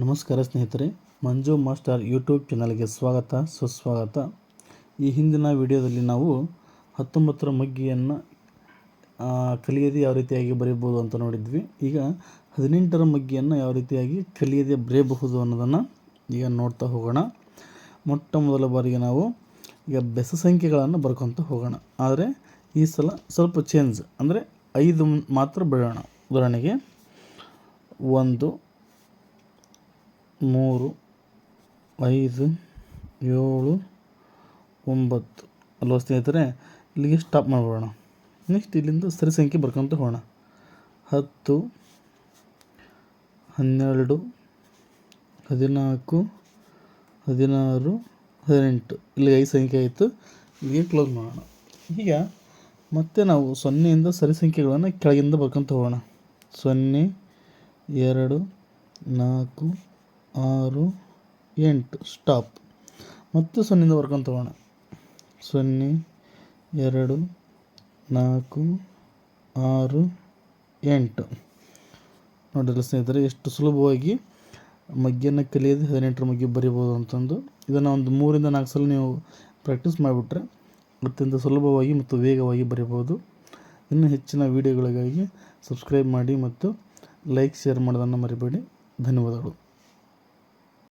ನಮಸ್ಕಾರ ಸ್ನೇಹಿತರೆ, ಮಂಜು master YouTube ಚಾನಲ್ಗೆ ಸ್ವಾಗತ, ಸುಸ್ವಾಗತ. ಈ ಹಿಂದಿನ ವಿಡಿಯೋದಲ್ಲಿ ನಾವು ಹತ್ತೊಂಬತ್ತರ ಮಗ್ಗಿಯನ್ನು ಕಲಿಯದೆ ಯಾವ ರೀತಿಯಾಗಿ ಬರೆಯಬಹುದು ಅಂತ ನೋಡಿದ್ವಿ. ಈಗ ಹದಿನೆಂಟರ ಮಗ್ಗಿಯನ್ನು ಯಾವ ರೀತಿಯಾಗಿ ಕಲಿಯದೆ ಬರೆಯಬಹುದು ಅನ್ನೋದನ್ನು ಈಗ ನೋಡ್ತಾ ಹೋಗೋಣ. ಮೊಟ್ಟ ಮೊದಲ ಬಾರಿಗೆ ನಾವು ಈಗ ಬೆಸ ಸಂಖ್ಯೆಗಳನ್ನು ಬರ್ಕೊತ ಹೋಗೋಣ. ಆದರೆ ಈ ಸಲ ಸ್ವಲ್ಪ ಚೇಂಜ್ ಅಂದರೆ ಐದು ಮಾತ್ರ ಬೆಳೆಯೋಣ ಉದಾಹರಣೆಗೆ ಒಂದು ಮೂರು, ಐದು, ಏಳು, ಒಂಬತ್ತು. ಅಲ್ವಾ ಸ್ನೇಹಿತರೆ? ಇಲ್ಲಿಗೆ ಸ್ಟಾಪ್ ಮಾಡಿಬಿಡೋಣ. ನೆಕ್ಸ್ಟ್ ಇಲ್ಲಿಂದ ಸರಿ ಸಂಖ್ಯೆ ಬರ್ಕೊಂತ ಹೋಗೋಣ. ಹತ್ತು, ಹನ್ನೆರಡು, ಹದಿನಾಲ್ಕು, ಹದಿನಾರು, ಹದಿನೆಂಟು. ಇಲ್ಲಿಗೆ ಐದು ಸಂಖ್ಯೆ ಆಯಿತು. ಇಲ್ಲಿಗೆ ಕ್ಲೋಸ್ ಮಾಡೋಣ. ಈಗ ಮತ್ತೆ ನಾವು ಸೊನ್ನೆಯಿಂದ ಸರಿ ಸಂಖ್ಯೆಗಳನ್ನು ಕೆಳಗಿಂದ ಬರ್ಕೊಂತ ಹೋಗೋಣ. ಸೊನ್ನೆ, ಎರಡು, ನಾಲ್ಕು ಆರು, ಎಂಟು ಸ್ಟಾಪ್ ಮತ್ತು ಸೊನ್ನೆಯಿಂದ ಬರ್ಕೊಂತ ಹೋಗೋಣ ಸೊನ್ನೆ, ಎರಡು, ನಾಲ್ಕು, ಆರು, ಎಂಟು. ನೋಡಿರಲ್ಲ ಸ್ನೇಹಿತರೆ, ಎಷ್ಟು ಸುಲಭವಾಗಿ ಮಗ್ಗಿಯನ್ನು ಕಲಿಯೋದು ಹದಿನೆಂಟರ ಮಗ್ಗಿ ಬರಿಬೋದು ಅಂತಂದು ಇದನ್ನು ಒಂದು ಮೂರಿಂದ ನಾಲ್ಕು ಸಲ ನೀವು ಪ್ರಾಕ್ಟೀಸ್ ಮಾಡಿಬಿಟ್ರೆ ಅತ್ಯಂತ ಸುಲಭವಾಗಿ ಮತ್ತು ವೇಗವಾಗಿ ಬರಿಬೋದು. ಇನ್ನು ಹೆಚ್ಚಿನ ವೀಡಿಯೋಗಳಿಗಾಗಿ ಸಬ್ಸ್ಕ್ರೈಬ್ ಮಾಡಿ ಮತ್ತು ಲೈಕ್ ಶೇರ್ ಮಾಡೋದನ್ನು ಮರಿಬೇಡಿ. ಧನ್ಯವಾದಗಳು.